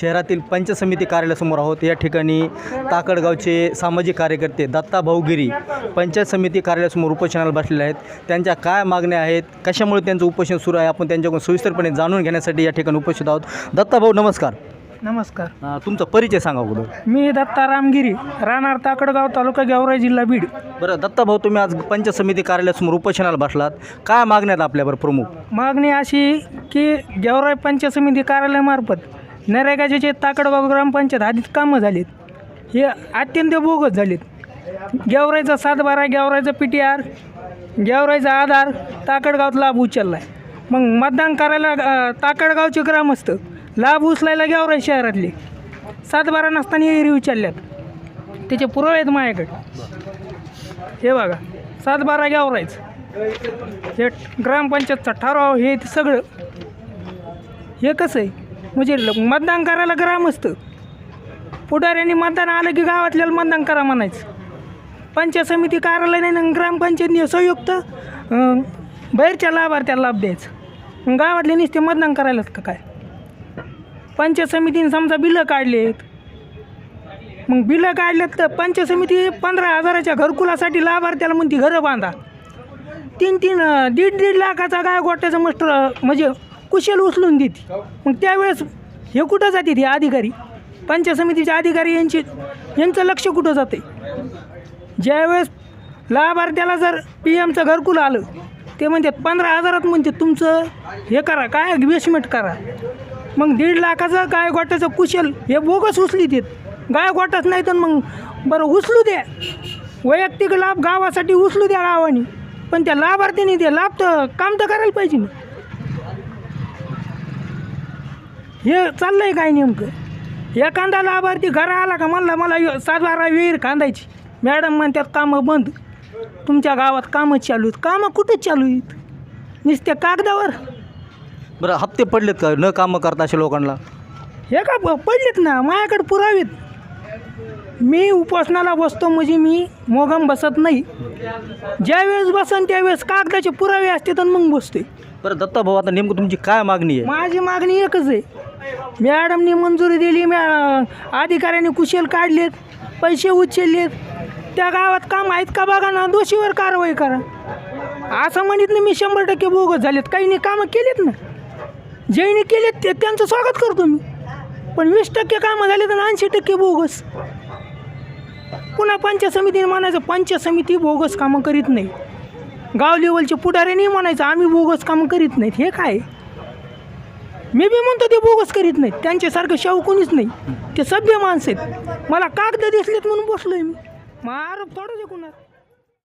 शहरातील पंचायत समिती कार्यालयासमोर आहोत. या ठिकाणी ताकडगावचे सामाजिक कार्यकर्ते दत्ता भाऊगिरी पंचायत समिती कार्यालयासमोर उपोषणाला बसलेले आहेत. त्यांच्या काय मागण्या आहेत? कशामुळे त्यांचं उपोषण सुरू आहे? आपण त्यांच्याकडून सविस्तरपणे जाणून घेण्यासाठी या ठिकाणी उपस्थित आहोत. दत्ता भाऊ नमस्कार. नमस्कार. अं, तुमचा परिचय सांगा अगोदर. मी दत्ता रामगिरी राहणार ताकडगाव तालुका गेवराई जिल्हा बीड. बरं दत्ता भाऊ तुम्ही आज पंचायत समिती कार्यालयासमोर उपोषणाला बसलात. काय मागण्यात आपल्यावर प्रमुख? मागणी अशी की गेवराई पंचायत समिती कार्यालयामार्फत नरेगाचे जे ग्रामपंचायत आधीच कामं झालीत. हे अत्यंत बोगस झालीत. गेवरायचा सातबारा गेवरायचा पी टी आर गेवराईचा आधार ताकडगावात लाभ उचलला आहे मग मतदान करायला ताकडगावचे ग्रामस्थ लाभ उचलायला गेवराय शहरातले. सातबारा नसताना एरी उचलल्यात. त्याचे पुरावे आहेत माझ्याकडे. हे बघा सातबारा गेवराईच. हे ग्रामपंचायतचा ठराव हे ते सगळं. हे कसं आहे? म्हणजे ल- मतदान करायला ग्रामस्थ पुढाऱ्यांनी मतदान आलं की गावातल्याला मतदान करा म्हणायचं. पंचायत समिती कार्यालय नाही ग्रामपंचायतने संयुक्त बाहेरच्या लाभार्थ्याला लाभ द्यायचं. मग गावातले नुसते मतदान करायलाच का काय? पंचायत समितीने समजा बिलं काढलेत. मग बिलं काढलेत तर पंचायत समिती पंधरा हजाराच्या घरकुलासाठी लाभार्थ्याला म्हणते घरं बांधा. तीन तीन दीड दीड लाखाचा गाय गोट्याचा मस्टर म्हणजे कुशल उचलून देते. मग त्यावेळेस हे कुठं जाते हे अधिकारी? पंचायत समितीचे अधिकारी यांची यांचं लक्ष कुठं जाते? ज्यावेळेस लाभार्थ्याला जर पी एमचं घरकुल आलं ते म्हणतात पंधरा हजारात म्हणते तुमचं हे करा काय इन्व्हेस्टमेंट करा. मग दीड लाखाचं गाय गोट्याचं कुशल हे बोगस उचली देत गाय गोटाच नाही तर मग बरं उचलू द्या. वैयक्तिक लाभ गावासाठी उचलू द्या गावाने. पण त्या लाभार्थीने ते लाभ तर काम तर करायला पाहिजे ना. हे चाललंय काय नेमकं? एखादा लाभार्थी घरा आला का म्हणला मला बारा विहीर खांदायची. मॅडम म्हणतात कामं बंद. तुमच्या गावात कामं चालू आहेत. कामं कुठं चालू आहेत? नुसत्या कागदावर. बरं हप्ते पडलेत का? न कामं करता अशा लोकांना? हे का पडलेत ना? माझ्याकडे पुरावेत. मी उपोषणाला बसतो म्हणजे मी मोगम बसत नाही. ज्यावेळेस बसन त्यावेळेस कागदाचे पुरावे असते तर मग बसतोय. बरं दत्ता भाऊ आता नेमकं तुमची काय मागणी आहे? माझी मागणी एकच आहे. मॅडमनी मंजुरी दिली मॅ अधिकाऱ्यांनी कुशल काढलेत पैसे उचललेत. त्या गावात काम आहेत का बघा ना दोषीवर कारवाई करा. असं म्हणत मी शंभर टक्के बोगस झालेत. काहीने कामं केलीत ना. ज्यांनी केलेत ते त्यांचं स्वागत करतो मी. पण वीस टक्के कामं झाले तर ऐंशी टक्के बोगस. पुन्हा पंचायत समितीने म्हणायचं पंचायत समिती बोगस कामं करीत नाही. गाव लेवलचे पुढाऱ्यांनी म्हणायचं आम्ही बोगस कामं करीत नाहीत. हे काय? मी बी म्हणतो ते बोगस करीत नाहीत. त्यांच्यासारखं शाहू कोणीच नाही. ते सभ्य माणसं आहेत. मला कागद दिसलेत म्हणून बसलोय मी. मग आरोप थोडंच आहे